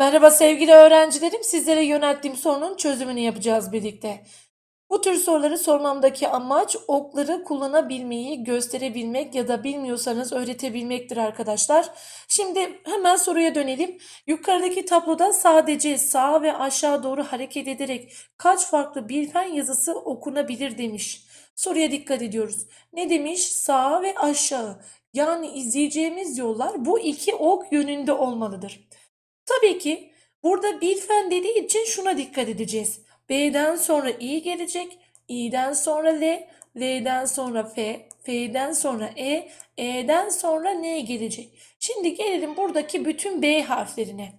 Merhaba sevgili öğrencilerim. Sizlere yönelttiğim sorunun çözümünü yapacağız birlikte. Bu tür soruları sormamdaki amaç okları kullanabilmeyi gösterebilmek ya da bilmiyorsanız öğretebilmektir arkadaşlar. Şimdi hemen soruya dönelim. Yukarıdaki tabloda sadece sağa ve aşağı doğru hareket ederek kaç farklı bilfen yazısı okunabilir demiş. Soruya dikkat ediyoruz. Ne demiş? Sağa ve aşağı. Yani izleyeceğimiz yollar bu iki ok yönünde olmalıdır. Tabii ki burada bilfen dediği için şuna dikkat edeceğiz. B'den sonra İ gelecek, İ'den sonra L, L'den sonra F, F'den sonra E, E'den sonra N gelecek. Şimdi gelelim buradaki bütün B harflerine.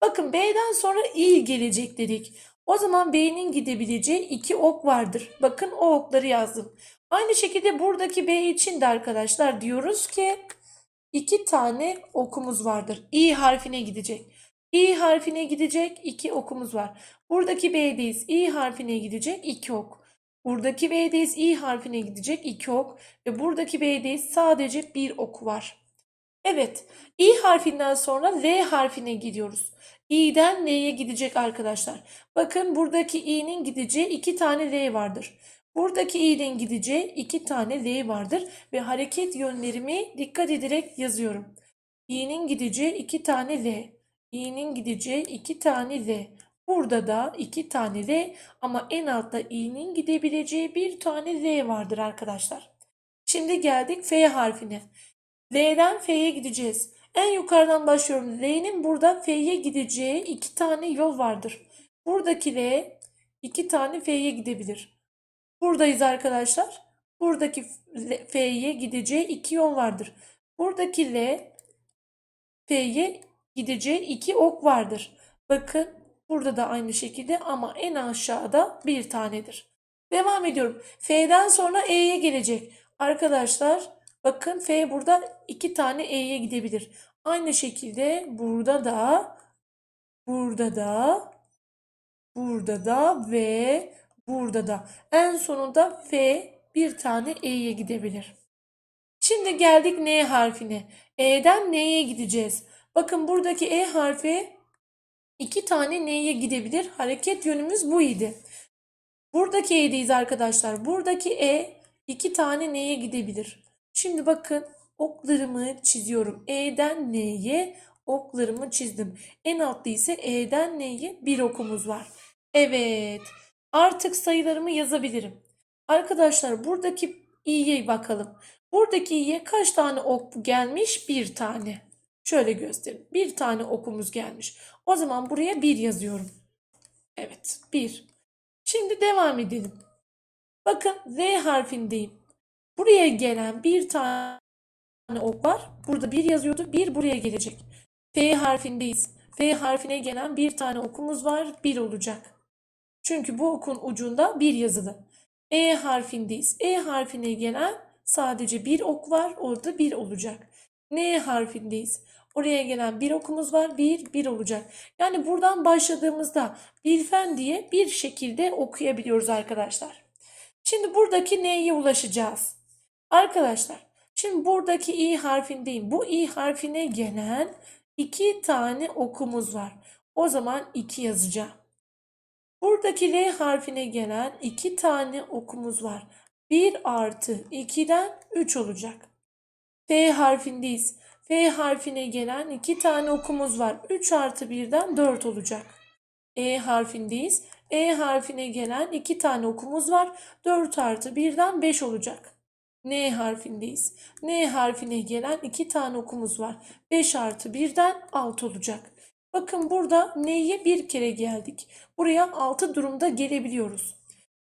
Bakın B'den sonra İ gelecek dedik. O zaman B'nin gidebileceği iki ok vardır. Bakın o okları yazdım. Aynı şekilde buradaki B için de arkadaşlar diyoruz ki iki tane okumuz vardır. İ harfine gidecek. İ harfine gidecek iki okumuz var. Buradaki B'deyiz. İ harfine gidecek iki ok. Buradaki B'deyiz. İ harfine gidecek iki ok. Ve buradaki B'deyiz. Sadece bir ok var. Evet. İ harfinden sonra L harfine gidiyoruz. İ'den L'ye gidecek arkadaşlar. Bakın buradaki İ'nin gideceği iki tane L vardır. Buradaki i'nin gideceği iki tane L vardır ve hareket yönlerimi dikkat ederek yazıyorum. i'nin gideceği iki tane L, i'nin gideceği iki tane L. Burada da iki tane L ama en altta i'nin gidebileceği bir tane L vardır arkadaşlar. Şimdi geldik F harfine. L'den F'ye gideceğiz. En yukarıdan başlıyorum. L'nin burada F'ye gideceği iki tane yol vardır. Buradaki L iki tane F'ye gidebilir. Buradayız arkadaşlar. Buradaki F'ye gideceği iki yol vardır. Buradaki L F'ye gideceği iki ok vardır. Bakın burada da aynı şekilde ama en aşağıda bir tanedir. Devam ediyorum. F'den sonra E'ye gelecek. Arkadaşlar bakın F burada iki tane E'ye gidebilir. Aynı şekilde burada da burada da burada da ve burada da. En sonunda F bir tane E'ye gidebilir. Şimdi geldik N harfine. E'den N'ye gideceğiz. Bakın buradaki E harfi iki tane N'ye gidebilir. Hareket yönümüz bu idi. Buradaki E'deyiz arkadaşlar. Buradaki E iki tane N'ye gidebilir. Şimdi bakın oklarımı çiziyorum. E'den N'ye oklarımı çizdim. En altta ise E'den N'ye bir okumuz var. Evet. Artık sayılarımı yazabilirim. Arkadaşlar buradaki i'ye bakalım. Buradaki i'ye kaç tane ok gelmiş? Bir tane. Şöyle göstereyim. Bir tane okumuz gelmiş. O zaman buraya bir yazıyorum. Evet, bir. Şimdi devam edelim. Bakın Z harfindeyim. Buraya gelen bir tane ok var. Burada bir yazıyordu. Bir buraya gelecek. F harfindeyiz. F harfine gelen bir tane okumuz var. Bir olacak. Çünkü bu okun ucunda bir yazılı. E harfindeyiz. E harfine gelen sadece bir ok var. Orada bir olacak. N harfindeyiz. Oraya gelen bir okumuz var. Bir, bir olacak. Yani buradan başladığımızda bilfen diye bir şekilde okuyabiliyoruz arkadaşlar. Şimdi buradaki N'ye ulaşacağız. Arkadaşlar, şimdi buradaki i harfindeyim. Bu i harfine gelen iki tane okumuz var. O zaman 2 yazacağım. Buradaki L harfine gelen iki tane okumuz var. 1 artı 2'den 3 olacak. F harfindeyiz. F harfine gelen iki tane okumuz var. 3 artı 1'den 4 olacak. E harfindeyiz. E harfine gelen iki tane okumuz var. 4 artı 1'den 5 olacak. N harfindeyiz. N harfine gelen iki tane okumuz var. 5 artı 1'den 6 olacak. Bakın burada N'ye bir kere geldik. Buraya 6 durumda gelebiliyoruz.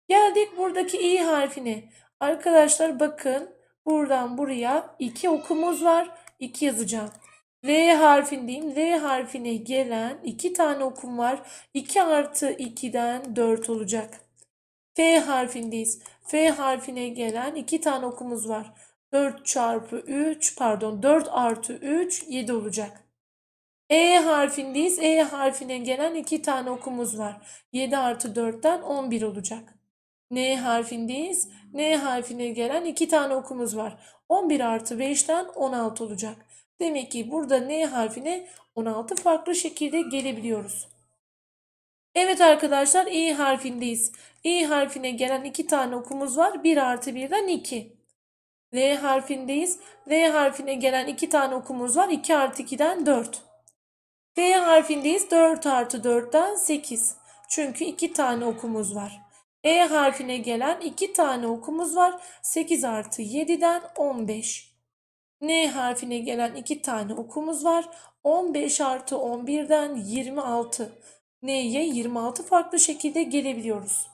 Geldik buradaki i harfine. Arkadaşlar bakın buradan buraya 2 okumuz var. 2 yazacağım. L harfindeyim. L harfine gelen 2 tane okum var. 2 artı 2'den 4 olacak. F harfindeyiz. F harfine gelen 2 tane okumuz var. 4 çarpı 3 pardon 4 artı 3 7 olacak. E harfindeyiz. E harfine gelen 2 tane okumuz var. 7 artı 4'ten 11 olacak. N harfindeyiz. N harfine gelen 2 tane okumuz var. 11 artı 5'ten 16 olacak. Demek ki burada N harfine 16 farklı şekilde gelebiliyoruz. Evet arkadaşlar İ harfindeyiz. İ harfine gelen iki tane okumuz var. 1 artı 1'den 2. L harfindeyiz. L harfine gelen iki tane okumuz var. 2 artı 2'den 4. F harfindeyiz. 4 artı 4'ten 8. Çünkü iki tane okumuz var. E harfine gelen iki tane okumuz var. 8 artı 7'den 15. N harfine gelen iki tane okumuz var. 15 artı 11'den 26. N'ye 26 farklı şekilde gelebiliyoruz.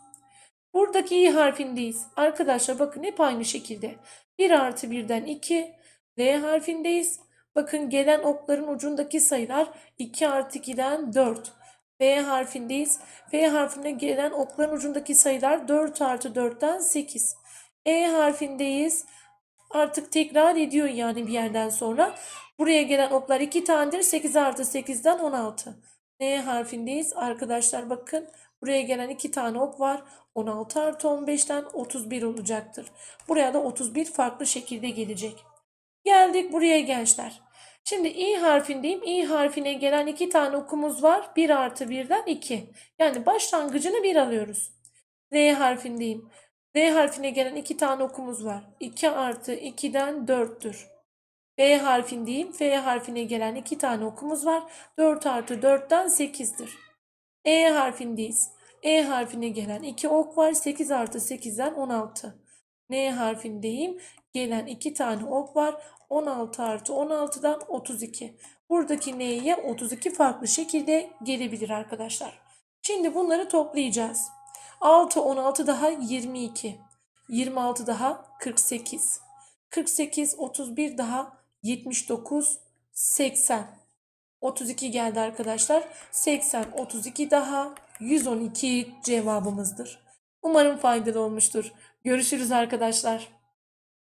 Buradaki i harfindeyiz. Arkadaşlar bakın hep aynı şekilde. 1 artı 1'den 2. L harfindeyiz. Bakın gelen okların ucundaki sayılar 2 artı 2'den 4. F harfindeyiz. F harfine gelen okların ucundaki sayılar 4 artı 4'ten 8. E harfindeyiz. Artık tekrar ediyor yani bir yerden sonra. Buraya gelen oklar 2 tanedir. 8 artı 8'den 16. N harfindeyiz. Arkadaşlar bakın buraya gelen 2 tane ok var. 16 artı 15'ten 31 olacaktır. Buraya da 31 farklı şekilde gelecek. Geldik buraya gençler. Şimdi i harfindeyim. i harfine gelen iki tane okumuz var. 1 artı 1'den 2. Yani başlangıcını 1 alıyoruz. L harfindeyim. L harfine gelen iki tane okumuz var. 2 artı 2'den 4'tür. F harfindeyim. F harfine gelen iki tane okumuz var. 4 artı 4'ten 8'dir. E harfindeyiz. E harfine gelen iki ok var. 8 artı 8'den 16. N harfindeyim. Gelen iki tane ok var. 16 artı 16'dan 32. Buradaki N'ye 32 farklı şekilde gelebilir arkadaşlar. Şimdi bunları toplayacağız. 6, 16 daha 22. 26 daha 48. 48, 31 daha 79, 80. 32 geldi arkadaşlar. 80, 32 daha 112 cevabımızdır. Umarım faydalı olmuştur. Görüşürüz arkadaşlar.